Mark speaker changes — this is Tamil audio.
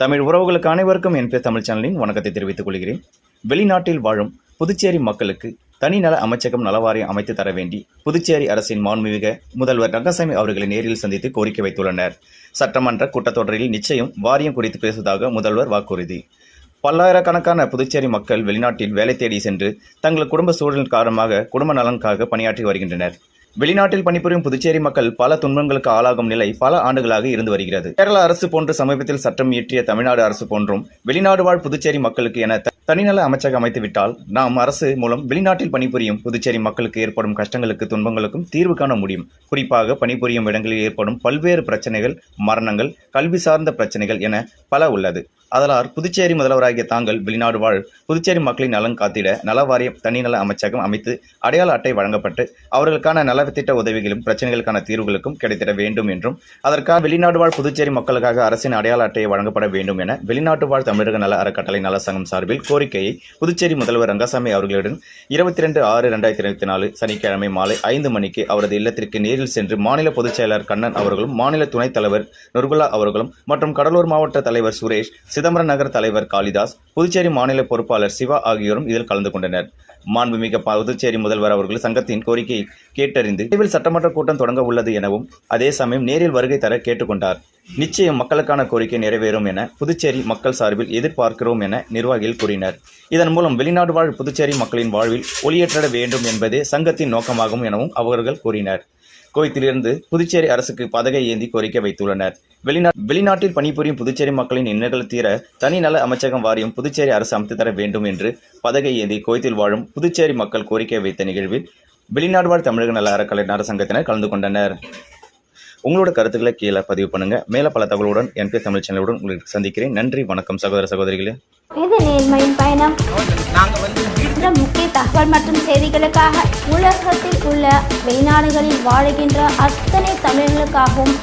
Speaker 1: தமிழ் உறவுகளுக்கு அனைவருக்கும் என் பேர் தமிழ் சேனலின் வணக்கத்தை தெரிவித்துக் கொள்கிறேன். வெளிநாட்டில் வாழும் புதுச்சேரி மக்களுக்கு தனிநல அமைச்சகம் நலவாரியம் அமைத்து தர வேண்டி புதுச்சேரி அரசின் மாண்புமிக முதல்வர் ரங்கசாமி அவர்களை நேரில் சந்தித்து கோரிக்கை வைத்துள்ளனர். சட்டமன்ற கூட்டத்தொடரில் நிச்சயம் வாரியம் குறித்து பேசுவதாக முதல்வர் வாக்குறுதி. பல்லாயிரக்கணக்கான புதுச்சேரி மக்கள் வெளிநாட்டில் வேலை தேடி சென்று தங்கள் குடும்ப சூழல் காரணமாக குடும்ப நலனுக்காக பணியாற்றி வருகின்றனர். வெளிநாட்டில் பணிபுரியும் புதுச்சேரி மக்கள் பல துன்பங்களுக்கு ஆளாகும் நிலை பல ஆண்டுகளாக இருந்து வருகிறது. கேரள அரசு போன்று சமீபத்தில் சட்டம் இயற்றிய தமிழ்நாடு அரசு போன்றும் வெளிநாடு வாழ் புதுச்சேரி மக்களுக்கு என தனிநல அமைச்சகம் அமைத்துவிட்டால் நாம் அரசு மூலம் வெளிநாட்டில் பணிபுரியும் புதுச்சேரி மக்களுக்கு ஏற்படும் கஷ்டங்களுக்கு துன்பங்களுக்கும் தீர்வு காண முடியும். குறிப்பாக பணிபுரியும் இடங்களில் ஏற்படும் பல்வேறு பிரச்சனைகள் மரணங்கள் கல்வி சார்ந்த பிரச்சனைகள் என பல உள்ளது. அதனால் புதுச்சேரி முதல்வராகிய தாங்கள் வெளிநாடு வாழ் புதுச்சேரி மக்களின் நலன் காத்திட நலவாரியம் தனிநல அமைச்சகம் அமைத்து அடையாள அட்டை வழங்கப்பட்டு அவர்களுக்கான நல நலத்திட்ட உதவிகளும் பிரச்சனைகளுக்கான தீர்வுகளுக்கும் கிடைத்திட வேண்டும் என்றும் அதற்காக வெளிநாடு வாழ் புதுச்சேரி மக்களுக்காக அரசின் அடையாள அட்டையை வழங்கப்பட வேண்டும் என வெளிநாட்டு வாழ் தமிழக நல அறக்கட்டளை நல சங்கம் சார்பில் கோரிக்கையை புதுச்சேரி முதல்வர் ரங்கசாமி அவர்களுடன் இருபத்தி ரெண்டு ஆறு ரெண்டாயிரத்தி இருபத்தி நாலு சனிக்கிழமை மாலை ஐந்து மணிக்கு அவரது இல்லத்திற்கு நேரில் சென்று மாநில பொதுச் செயலர் கண்ணன் அவர்களும் மாநில துணைத் தலைவர் நுர்குலா அவர்களும் மற்றும் கடலூர் மாவட்ட தலைவர் சுரேஷ் சிதம்பரம் நகர் தலைவர் காளிதாஸ் புதுச்சேரி மாநில பொறுப்பாளர் சிவா ஆகியோரும் இதில் கலந்து கொண்டனர். மாண்புமிகு புதுச்சேரி முதல்வர் அவர்கள் சங்கத்தின் கோரிக்கையை கேட்டறிந்து விரைவில் சட்டமன்ற கூட்டம் தொடங்க உள்ளது எனவும் அதே சமயம் நேரில் வருகை தர கேட்டுக்கொண்டார். நிச்சயம் மக்களுக்கான கோரிக்கை நிறைவேறும் என புதுச்சேரி மக்கள் சார்பில் எதிர்பார்க்கிறோம் என நிர்வாகிகள் கூறினர். இதன் மூலம் வெளிநாடு வாழ் புதுச்சேரி மக்களின் வாழ்வில் ஒளியேற்ற வேண்டும் என்பதே சங்கத்தின் நோக்கமாகும் எனவும் அவர்கள் கூறினர். கோயத்திலிருந்து புதுச்சேரி அரசுக்கு பதகை ஏந்தி கோரிக்கை வைத்துள்ளனர். வெளிநா வெளிநாட்டில் பணிபுரியும் புதுச்சேரி மக்களின் இன்னல்கள் தீர தனிநல அமைச்சகம் வாரியம் புதுச்சேரி அரசு அமைத்து தர வேண்டும் என்று பதகை ஏந்தி கோயத்தில் வாழும் புதுச்சேரி மக்கள் கோரிக்கை வைத்த நிகழ்வில் வெளிநாடு வாழ் தமிழக நல அறக்கலை சங்கத்தினர் கலந்து கொண்டனர். உங்களோட கருத்துக்களை கீழே பதிவு பண்ணுங்க. மேல பல தகவலுடன் என்பி தமிழ் சேனலுடன் உங்களுக்கு சந்திக்கிறேன். நன்றி வணக்கம் சகோதர சகோதரிகளே.
Speaker 2: இது நேர்மையின் பயணம். முக்கிய தகவல் மற்றும் செய்திகளுக்காக உலகத்தில் உள்ள வெளிநாடுகளில் வாழுகின்ற அத்தனை தமிழர்களுக்காகவும்